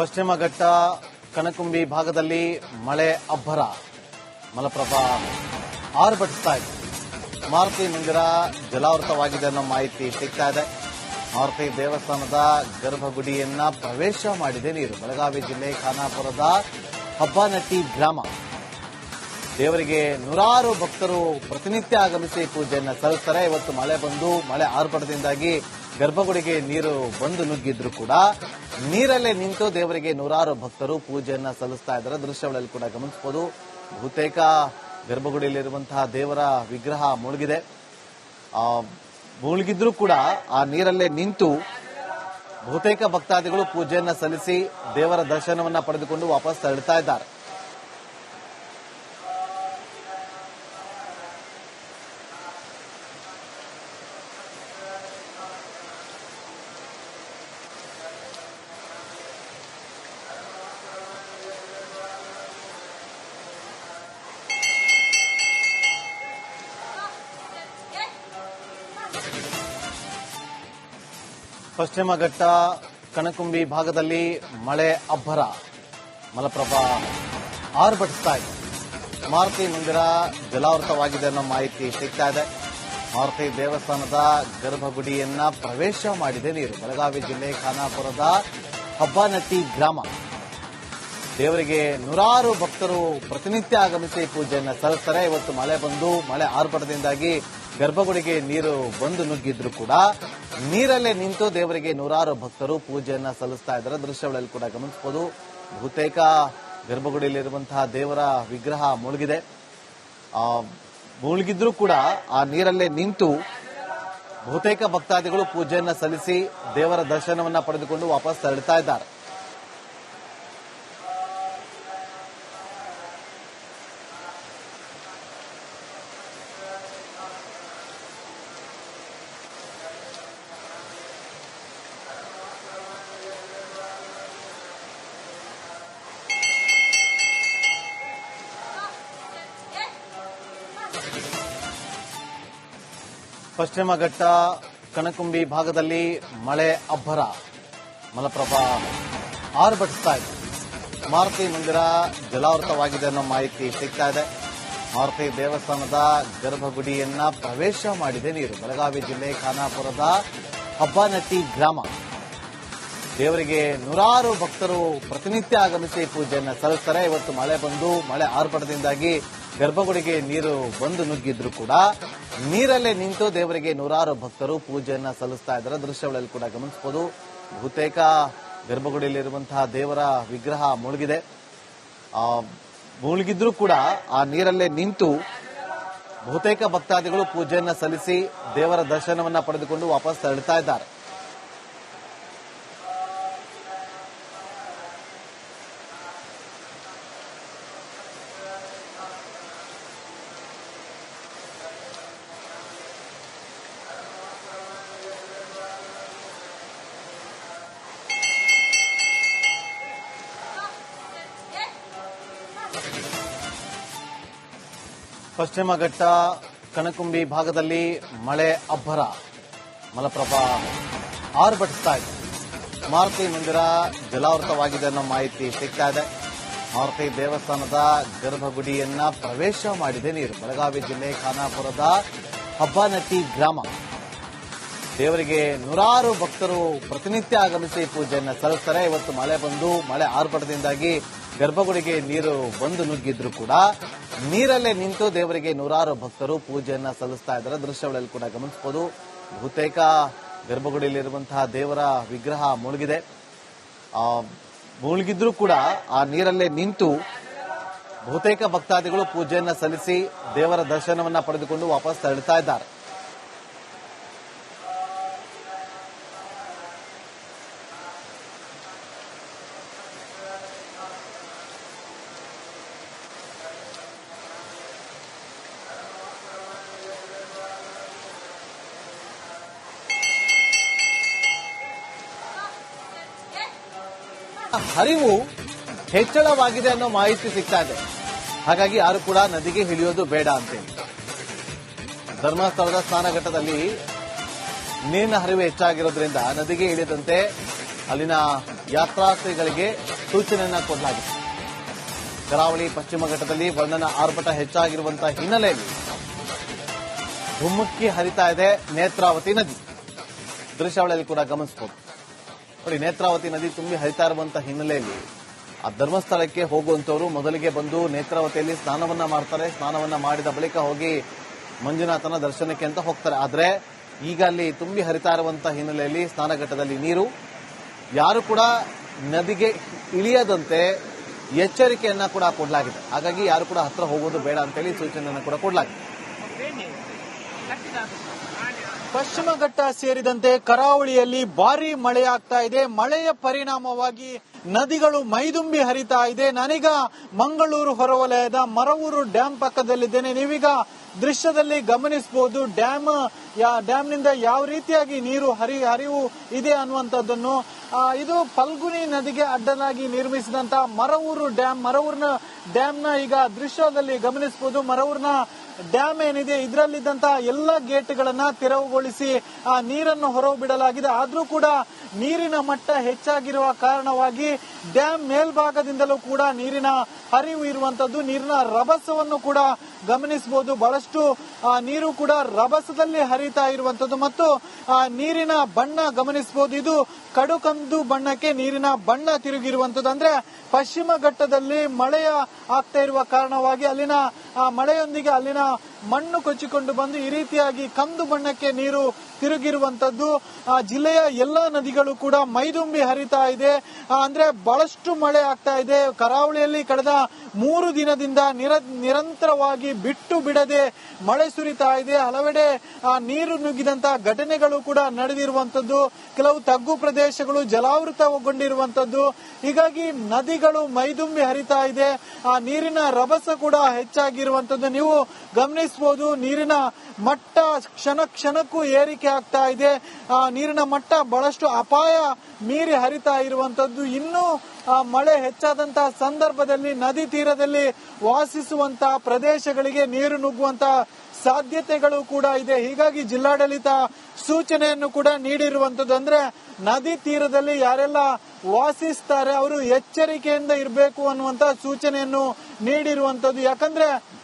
ಪಶ್ಚಿಮ ಘಟ್ಟ ಕನಕುಂಬಿ ಭಾಗದಲ್ಲಿ ಮಳೆ ಅಬ್ಬರ. ಮಲಪ್ರಭಾ ಆರ್ಭಟಿಸ್ತಾ ಇದೆ. ಮಾರುತಿ ಮಂದಿರ ಜಲಾವೃತವಾಗಿದೆ ಅನ್ನೋ ಮಾಹಿತಿ ಸಿಗ್ತಾ ಇದೆ. ಮಾರುತಿ ದೇವಸ್ಥಾನದ ಗರ್ಭಗುಡಿಯನ್ನ ಪ್ರವೇಶ ಮಾಡಿದೆ ನೀರು. ಬೆಳಗಾವಿ ಜಿಲ್ಲೆ ಖಾನಾಪುರದ ಹಬ್ಬನಟ್ಟಿ ಗ್ರಾಮ. ದೇವರಿಗೆ ನೂರಾರು ಭಕ್ತರು ಪ್ರತಿನಿತ್ಯ ಆಗಮಿಸಿ ಪೂಜೆಯನ್ನು ಸಲ್ಲಿಸ್ತಾರೆ. ಇವತ್ತು ಮಳೆ ಬಂದು ಮಳೆ ಆರ್ಭಟದಿಂದಾಗಿ ಗರ್ಭಗುಡಿಗೆ ನೀರು ಬಂದು ನುಗ್ಗಿದ್ರು ಕೂಡ ನೀರಲ್ಲೇ ನಿಂತು ದೇವರಿಗೆ ನೂರಾರು ಭಕ್ತರು ಪೂಜೆಯನ್ನ ಸಲ್ಲಿಸ್ತಾ ಇದ್ದಾರೆ. ದೃಶ್ಯಗಳಲ್ಲಿ ಕೂಡ ಗಮನಿಸಬಹುದು ಬಹುತೇಕ ಗರ್ಭಗುಡಿಯಲ್ಲಿರುವಂತಹ ದೇವರ ವಿಗ್ರಹ ಮುಳುಗಿದೆ. ಆ, ಮುಳುಗಿದ್ರೂ ಕೂಡ ಆ ನೀರಲ್ಲೇ ನಿಂತು ಬಹುತೇಕ ಭಕ್ತಾದಿಗಳು ಪೂಜೆಯನ್ನ ಸಲ್ಲಿಸಿ ದೇವರ ದರ್ಶನವನ್ನ ಪಡೆದುಕೊಂಡು ವಾಪಸ್ ತೆರಳುತ್ತಾ ಇದ್ದಾರೆ. ಪಶ್ಚಿಮ ಘಟ್ಟ ಕಣಕುಂಬಿ ಭಾಗದಲ್ಲಿ ಮಳೆ ಅಬ್ಬರ. ಮಲಪ್ರಭಾ ಆರ್ಭಟಿಸ್ತಾ ಇದೆ. ಮಾರುತಿ ಮಂದಿರ ಜಲಾವೃತವಾಗಿದೆ ಅನ್ನೋ ಮಾಹಿತಿ ಸಿಗ್ತಾ ಇದೆ. ಮಾರುತಿ ದೇವಸ್ಥಾನದ ಗರ್ಭಗುಡಿಯನ್ನ ಪ್ರವೇಶ ಮಾಡಿದೆ ನೀರು. ಬೆಳಗಾವಿ ಜಿಲ್ಲೆ ಖಾನಾಪುರದ ಹಬ್ಬನಟ್ಟಿ ಗ್ರಾಮ. ದೇವರಿಗೆ ನೂರಾರು ಭಕ್ತರು ಪ್ರತಿನಿತ್ಯ ಆಗಮಿಸಿ ಪೂಜೆಯನ್ನು ಸಲ್ಲಿಸ್ತಾರೆ. ಇವತ್ತು ಮಳೆ ಬಂದು ಮಳೆ ಆರ್ಭಟದಿಂದಾಗಿ ಗರ್ಭಗುಡಿಗೆ ನೀರು ಬಂದು ನುಗ್ಗಿದ್ರು ಕೂಡ ನೀರಲ್ಲೇ ನಿಂತು ದೇವರಿಗೆ ನೂರಾರು ಭಕ್ತರು ಪೂಜೆಯನ್ನ ಸಲ್ಲಿಸ್ತಾ ಇದ್ದಾರೆ. ದೃಶ್ಯಗಳಲ್ಲಿ ಕೂಡ ಗಮನಿಸಬಹುದು. ಬಹುತೇಕ ಗರ್ಭಗುಡಿಯಲ್ಲಿರುವಂತಹ ದೇವರ ವಿಗ್ರಹ ಮುಳುಗಿದೆ. ಆ, ಮುಳುಗಿದ್ರೂ ಕೂಡ ಆ ನೀರಲ್ಲೇ ನಿಂತು ಬಹುತೇಕ ಭಕ್ತಾದಿಗಳು ಪೂಜೆಯನ್ನ ಸಲ್ಲಿಸಿ ದೇವರ ದರ್ಶನವನ್ನ ಪಡೆದುಕೊಂಡು ವಾಪಸ್ ತೆರಳುತ್ತಾ ಇದ್ದಾರೆ. ಪಶ್ಚಿಮ ಕಣಕುಂಬಿ ಭಾಗದಲ್ಲಿ ಮಳೆ ಅಬ್ಬರ. ಮಲಪ್ರಭಾ ಆರ್ಭಟಿಸ್ತಾ ಇದೆ. ಮಾರುತಿ ಮಂದಿರ ಜಲಾವೃತವಾಗಿದೆ ಅನ್ನೋ ಮಾಹಿತಿ ಸಿಗ್ತಾ ಇದೆ. ಮಾರುತಿ ದೇವಸ್ಥಾನದ ಗರ್ಭಗುಡಿಯನ್ನ ಪ್ರವೇಶ ಮಾಡಿದೆ ನೀರು. ಬೆಳಗಾವಿ ಜಿಲ್ಲೆ ಖಾನಾಪುರದ ಹಬ್ಬನಟ್ಟಿ ಗ್ರಾಮ. ದೇವರಿಗೆ ನೂರಾರು ಭಕ್ತರು ಪ್ರತಿನಿತ್ಯ ಆಗಮಿಸಿ ಪೂಜೆಯನ್ನು ಸಲ್ಲಿಸ್ತಾರೆ. ಇವತ್ತು ಮಳೆ ಬಂದು ಮಳೆ ಆರ್ಭಟದಿಂದಾಗಿ ಗರ್ಭಗುಡಿಗೆ ನೀರು ಬಂದು ನುಗ್ಗಿದ್ರು ಕೂಡ ನೀರಲ್ಲೇ ನಿಂತು ದೇವರಿಗೆ ನೂರಾರು ಭಕ್ತರು ಪೂಜೆಯನ್ನ ಸಲ್ಲಿಸ್ತಾ ಇದ್ದಾರೆ. ದೃಶ್ಯಗಳಲ್ಲಿ ಕೂಡ ಗಮನಿಸಬಹುದು ಬಹುತೇಕ ಗರ್ಭಗುಡಿಯಲ್ಲಿರುವಂತಹ ದೇವರ ವಿಗ್ರಹ ಮುಳುಗಿದೆ. ಆ, ಮುಳುಗಿದ್ರೂ ಕೂಡ ಆ ನೀರಲ್ಲೇ ನಿಂತು ಬಹುತೇಕ ಭಕ್ತಾದಿಗಳು ಪೂಜೆಯನ್ನ ಸಲ್ಲಿಸಿ ದೇವರ ದರ್ಶನವನ್ನ ಪಡೆದುಕೊಂಡು ವಾಪಸ್ ತೆರಳುತ್ತಾ ಇದ್ದಾರೆ. ಪಶ್ಚಿಮ ಘಟ್ಟ ಕಣಕುಂಬಿ ಭಾಗದಲ್ಲಿ ಮಳೆ ಅಬ್ಬರ. ಮಲಪ್ರಭಾ ಆರ್ಭಟಿಸ್ತಾ ಇದೆ. ಮಾರುತಿ ಮಂದಿರ ಜಲಾವೃತವಾಗಿದೆ ಅನ್ನೋ ಮಾಹಿತಿ ಸಿಗ್ತಾ ಇದೆ. ಮಾರುತಿ ದೇವಸ್ಥಾನದ ಗರ್ಭಗುಡಿಯನ್ನ ಪ್ರವೇಶ ಮಾಡಿದೆ ನೀರು. ಬೆಳಗಾವಿ ಜಿಲ್ಲೆ ಖಾನಾಪುರದ ಹಬ್ಬನಟ್ಟಿ ಗ್ರಾಮ. ದೇವರಿಗೆ ನೂರಾರು ಭಕ್ತರು ಪ್ರತಿನಿತ್ಯ ಆಗಮಿಸಿ ಪೂಜೆಯನ್ನು ಸಲ್ಲಿಸ್ತಾರೆ. ಇವತ್ತು ಮಳೆ ಬಂದು ಮಳೆ ಆರ್ಭಟದಿಂದಾಗಿ ಗರ್ಭಗುಡಿಗೆ ನೀರು ಬಂದು ನುಗ್ಗಿದ್ರು ಕೂಡ ನೀರಲ್ಲೇ ನಿಂತು ದೇವರಿಗೆ ನೂರಾರು ಭಕ್ತರು ಪೂಜೆಯನ್ನ ಸಲ್ಲಿಸ್ತಾ ಇದ್ದಾರೆ. ದೃಶ್ಯಗಳಲ್ಲಿ ಕೂಡ ಗಮನಿಸಬಹುದು ಬಹುತೇಕ ಗರ್ಭಗುಡಿಯಲ್ಲಿರುವಂತಹ ದೇವರ ವಿಗ್ರಹ ಮುಳುಗಿದೆ. ಆ, ಮುಳುಗಿದ್ರೂ ಕೂಡ ಆ ನೀರಲ್ಲೇ ನಿಂತು ಬಹುತೇಕ ಭಕ್ತಾದಿಗಳು ಪೂಜೆಯನ್ನ ಸಲ್ಲಿಸಿ ದೇವರ ದರ್ಶನವನ್ನ ಪಡೆದುಕೊಂಡು ವಾಪಸ್ ತೆರಳುತ್ತಾ ಇದ್ದಾರೆ. ಹರಿವು ಹೆಚ್ಚಳವಾಗಿದೆ ಅನ್ನೋ ಮಾಹಿತಿ ಸಿಗ್ತಾ ಇದೆ. ಹಾಗಾಗಿ ಯಾರು ಕೂಡ ನದಿಗೆ ಇಳಿಯೋದು ಬೇಡ ಅಂತೇಳಿ ಧರ್ಮಸ್ಥಳದ ಸ್ನಾನಘಟ್ಟದಲ್ಲಿ ನೀರಿನ ಹರಿವು ಹೆಚ್ಚಾಗಿರೋದ್ರಿಂದ ನದಿಗೆ ಇಳಿದಂತೆ ಅಲ್ಲಿನ ಯಾತ್ರಾರ್ಥಿಗಳಿಗೆ ಸೂಚನೆಯನ್ನ ಕೊಡಲಾಗಿದೆ. ಕರಾವಳಿ, ಪಶ್ಚಿಮ ಘಟ್ಟದಲ್ಲಿ ವರ್ಣನ ಆರ್ಭಟ ಹೆಚ್ಚಾಗಿರುವಂತಹ ಹಿನ್ನೆಲೆಯಲ್ಲಿ ಧುಮ್ಮುಕ್ಕಿ ಹರಿತಾ ಇದೆ ನೇತ್ರಾವತಿ ನದಿ. ದೃಶ್ಯಾವಳಿಯಲ್ಲಿ ಕೂಡ ಗಮನಿಸಬಹುದು ನೋಡಿ, ನೇತ್ರಾವತಿ ನದಿ ತುಂಬಿ ಹರಿತಾ ಇರುವಂತಹ ಹಿನ್ನೆಲೆಯಲ್ಲಿ ಆ ಧರ್ಮಸ್ಥಳಕ್ಕೆ ಹೋಗುವಂತವರು ಮೊದಲಿಗೆ ಬಂದು ನೇತ್ರಾವತಿಯಲ್ಲಿ ಸ್ನಾನವನ್ನ ಮಾಡ್ತಾರೆ. ಸ್ನಾನವನ್ನ ಮಾಡಿದ ಬಳಿಕ ಹೋಗಿ ಮಂಜುನಾಥನ ದರ್ಶನಕ್ಕೆ ಅಂತ ಹೋಗ್ತಾರೆ. ಆದ್ರೆ ಈಗ ಅಲ್ಲಿ ತುಂಬಿ ಹರಿತಾ ಇರುವಂತಹ ಹಿನ್ನೆಲೆಯಲ್ಲಿ ಸ್ನಾನಘಟ್ಟದಲ್ಲಿ ನೀರು, ಯಾರು ಕೂಡ ನದಿಗೆ ಇಳಿಯದಂತೆ ಎಚ್ಚರಿಕೆಯನ್ನ ಕೂಡ ಕೊಡಲಾಗಿದೆ. ಹಾಗಾಗಿ ಯಾರು ಕೂಡ ಹತ್ರ ಹೋಗೋದು ಬೇಡ ಅಂತೇಳಿ ಸೂಚನೆಯನ್ನ ಕೂಡ ಕೊಡಲಾಗಿದೆ. ಪಶ್ಚಿಮ ಘಟ್ಟ ಸೇರಿದಂತೆ ಕರಾವಳಿಯಲ್ಲಿ ಭಾರಿ ಮಳೆಯಾಗ್ತಾ ಇದೆ. ಮಳೆಯ ಪರಿಣಾಮವಾಗಿ ನದಿಗಳು ಮೈದುಂಬಿ ಹರಿತಾ ಇದೆ. ನಾನೀಗ ಮಂಗಳೂರು ಹೊರವಲಯದ ಮರವೂರು ಡ್ಯಾಂ ಪಕ್ಕದಲ್ಲಿದ್ದೇನೆ. ನೀವೀಗ ದೃಶ್ಯದಲ್ಲಿ ಗಮನಿಸಬಹುದು, ಡ್ಯಾಮ್ ಡ್ಯಾಮ್ನಿಂದ ಯಾವ ರೀತಿಯಾಗಿ ನೀರು ಹರಿ, ಹರಿವು ಇದೆ ಅನ್ನುವಂಥದ್ದನ್ನು. ಇದು ಫಲ್ಗುನಿ ನದಿಗೆ ಅಡ್ಡಲಾಗಿ ನಿರ್ಮಿಸಿದಂತ ಮರವೂರು ಡ್ಯಾಮ್ ಮರವೂರಿನ ಡ್ಯಾಮ್ನ ಈಗ ದೃಶ್ಯದಲ್ಲಿ ಗಮನಿಸಬಹುದು. ಮರವೂರಿನ ಡ್ಯಾಮ್ ಏನಿದೆ ಇದರಲ್ಲಿದ್ದಂತಹ ಎಲ್ಲ ಗೇಟ್ಗಳನ್ನ ತೆರವುಗೊಳಿಸಿ ಆ ನೀರನ್ನು ಹೊರಬಿಡಲಾಗಿದೆ. ಆದ್ರೂ ಕೂಡ ನೀರಿನ ಮಟ್ಟ ಹೆಚ್ಚಾಗಿರುವ ಕಾರಣವಾಗಿ ಡ್ಯಾಮ್ ಮೇಲ್ಭಾಗದಿಂದಲೂ ಕೂಡ ನೀರಿನ ಹರಿವು ಇರುವಂತದ್ದು ನೀರಿನ ರಭಸವನ್ನು ಕೂಡ ಗಮನಿಸಬಹುದು. ಬಹಳಷ್ಟು ಆ, ನೀರು ಕೂಡ ರಭಸದಲ್ಲಿ ಹರಿತಾ ಇರುವಂತದ್ದು ಮತ್ತು ನೀರಿನ ಬಣ್ಣ ಗಮನಿಸಬಹುದು. ಇದು ಕಡುಕಂದು ಬಣ್ಣಕ್ಕೆ ನೀರಿನ ಬಣ್ಣ ತಿರುಗಿರುವಂತದ್ದು ಅಂದ್ರೆ ಪಶ್ಚಿಮ ಘಟ್ಟದಲ್ಲಿ ಮಳೆಯ ಆಗ್ತಾ ಇರುವ ಕಾರಣವಾಗಿ ಅಲ್ಲಿನ ಆ, ಮಳೆಯೊಂದಿಗೆ ಅಲ್ಲಿನ ಮಣ್ಣು ಕೊಚ್ಚಿಕೊಂಡು ಬಂದು ಈ ರೀತಿಯಾಗಿ ಕಂದು ಬಣ್ಣಕ್ಕೆ ನೀರು ತಿರುಗಿರುವಂತದ್ದು. ಆ ಜಿಲ್ಲೆಯ ಎಲ್ಲಾ ನದಿಗಳು ಕೂಡ ಮೈದುಂಬಿ ಹರಿತಾ ಇದೆ. ಅಂದ್ರೆ ಬಹಳಷ್ಟು ಮಳೆ ಆಗ್ತಾ ಇದೆ. ಕರಾವಳಿಯಲ್ಲಿ ಕಳೆದ ಮೂರು ದಿನದಿಂದ ನಿರ- ನಿರಂತರವಾಗಿ ಬಿಟ್ಟು ಬಿಡದೆ ಮಳೆ ಸುರಿತಾ ಇದೆ. ಹಲವೆಡೆ ಆ, ನೀರು ನುಗ್ಗಿದಂತಹ ಘಟನೆಗಳು ಕೂಡ ನಡೆದಿರುವಂತದ್ದು. ಕೆಲವು ತಗ್ಗು ಪ್ರದೇಶಗಳು ಜಲಾವೃತಗೊಂಡಿರುವಂತದ್ದು. ಹೀಗಾಗಿ ನದಿಗಳು ಮೈದುಂಬಿ ಹರಿತಾ ಇದೆ. ಆ ನೀರಿನ ರಭಸ ಕೂಡ ಹೆಚ್ಚಾಗಿರುವಂತದ್ದು ನೀವು ಗಮನಿಸಬಹುದು, ನೀರಿನ ಮಟ್ಟ ಕ್ಷಣ ಕ್ಷಣಕ್ಕೂ ಏರಿಕೆ ಆಗ್ತಾ ಇದೆ. ಆ, ನೀರಿನ ಮಟ್ಟ ಬಹಳಷ್ಟು ಅಪಾಯ ಮೀರಿ ಹರಿತಾ ಇರುವಂತದ್ದು. ಇನ್ನೂ ಮಳೆ ಹೆಚ್ಚಾದಂತ ಸಂದರ್ಭದಲ್ಲಿ, ನದಿ ತೀರದಲ್ಲಿ ವಾಸಿಸುವಂತಹ ಪ್ರದೇಶಗಳಿಗೆ ನೀರು ನುಗ್ಗುವಂತಹ ಸಾಧ್ಯತೆಗಳು ಕೂಡ ಇದೆ. ಹೀಗಾಗಿ ಜಿಲ್ಲಾಡಳಿತ ಸೂಚನೆಯನ್ನು ಕೂಡ ನೀಡಿರುವಂತದ್ದು. ಅಂದ್ರೆ, ನದಿ ತೀರದಲ್ಲಿ ಯಾರೆಲ್ಲ ವಾಸಿಸ್ತಾರೆ, ಅವರು ಎಚ್ಚರಿಕೆಯಿಂದ ಇರಬೇಕು ಅನ್ನುವಂತ ಸೂಚನೆಯನ್ನು ನೀಡಿರುವಂತದ್ದು ಯಾಕಂದ್ರೆ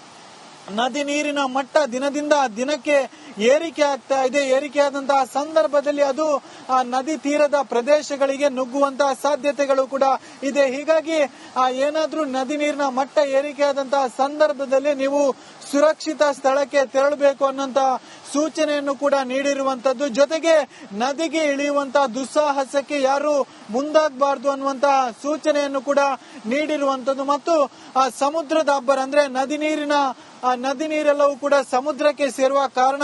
ನದಿ ನೀರಿನ ಮಟ್ಟ ದಿನದಿಂದ ದಿನಕ್ಕೆ ಏರಿಕೆ ಆಗ್ತಾ ಇದೆ. ಏರಿಕೆಯಾದಂತಹ ಸಂದರ್ಭದಲ್ಲಿ ಅದು, ಆ, ನದಿ ತೀರದ ಪ್ರದೇಶಗಳಿಗೆ ನುಗ್ಗುವಂತಹ ಸಾಧ್ಯತೆಗಳು ಕೂಡ ಇದೆ. ಹೀಗಾಗಿ ಏನಾದ್ರೂ ನದಿ ನೀರಿನ ಮಟ್ಟ ಏರಿಕೆಯಾದಂತಹ ಸಂದರ್ಭದಲ್ಲಿ ನೀವು ಸುರಕ್ಷಿತ ಸ್ಥಳಕ್ಕೆ ತೆರಳಬೇಕು ಅನ್ನೋಂತ ಸೂಚನೆಯನ್ನು ಕೂಡ ನೀಡಿರುವಂತದ್ದು. ಜೊತೆಗೆ ನದಿಗೆ ಇಳಿಯುವಂತಹ ದುಸ್ಸಾಹಸಕ್ಕೆ ಯಾರು ಮುಂದಾಗಬಾರದು ಅನ್ನುವಂತಹ ಸೂಚನೆಯನ್ನು ಕೂಡ ನೀಡಿರುವಂತದ್ದು. ಮತ್ತು ಸಮುದ್ರದ ಅಬ್ಬರ ಅಂದ್ರೆ ನದಿ ನೀರಿನ ನದಿ ನೀರೆಲ್ಲವೂ ಕೂಡ ಸಮುದ್ರಕ್ಕೆ ಸೇರುವ ಕಾರಣ